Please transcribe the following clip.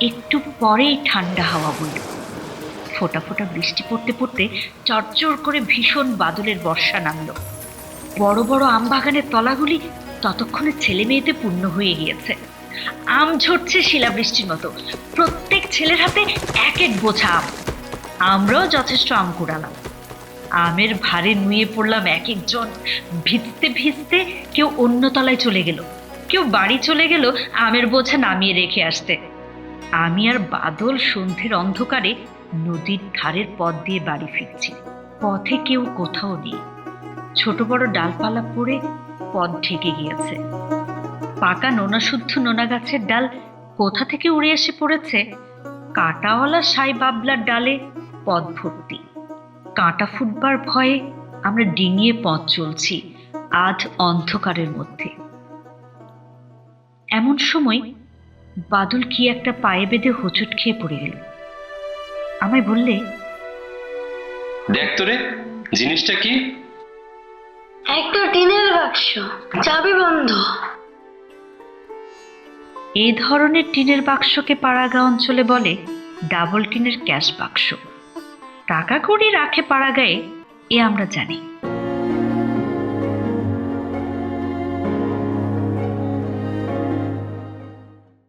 একটু পরেই ঠান্ডা হাওয়া বইল। ফোটা ফোটা বৃষ্টি পড়তে পড়তে চরচর করে ভীষণ বাদলের বর্ষা নামলো। বড় বড় আম বাগানের তলাগুলি ততক্ষণে ছেলে মেয়েতে পূর্ণ হয়ে গিয়েছে। আম ঝরছে শিলাবৃষ্টির মতো। প্রত্যেক ছেলের হাতে এক এক বোঝা আম। আমরাও যথেষ্ট আম কুড়ালাম। আমের ভারে নুয়ে পড়লাম এক একজন। ভিজতে ভিজতে কেউ অন্য তলায় চলে গেল। কেউ বাড়ি চলে গেল আমের বোঝা নামিয়ে রেখে আসতে। আমি আর বাদল সন্ধ্যের অন্ধকারে নদীর ধারের পথ দিয়ে বাড়ি ফিরছি। পথে কেউ কোথাও নেই। ছোট বড় ডালপালা পড়ে পথ ঢেকে গিয়েছে। পাকা নোনা শুদ্ধ নোনা গাছের ডাল কোথা থেকে উড়ে এসে পড়েছে? কাঁটাওয়ালা সাই বাবলার ডালে পথ ভর্তি। কাঁটা ফুটবার ভয়ে আমরা ডিঙিয়ে পথ চলছি আজ অন্ধকারের মধ্যে। এমন সময় বাদল কি একটা পায়ে বেঁধে হোঁচট খেয়ে পড়ে গেল। আমায় বললে দেখ তো রে জিনিসটা কি? একটা টিনের বাক্স চাবি বন্ধ। এ ধরনের টিনের বাক্সকে পাড়াগা অঞ্চলে বলে ডাবল টিনের ক্যাশ বাক্স। টাকা কড়ি রাখে পাড়াগায়ে এ আমরা জানি।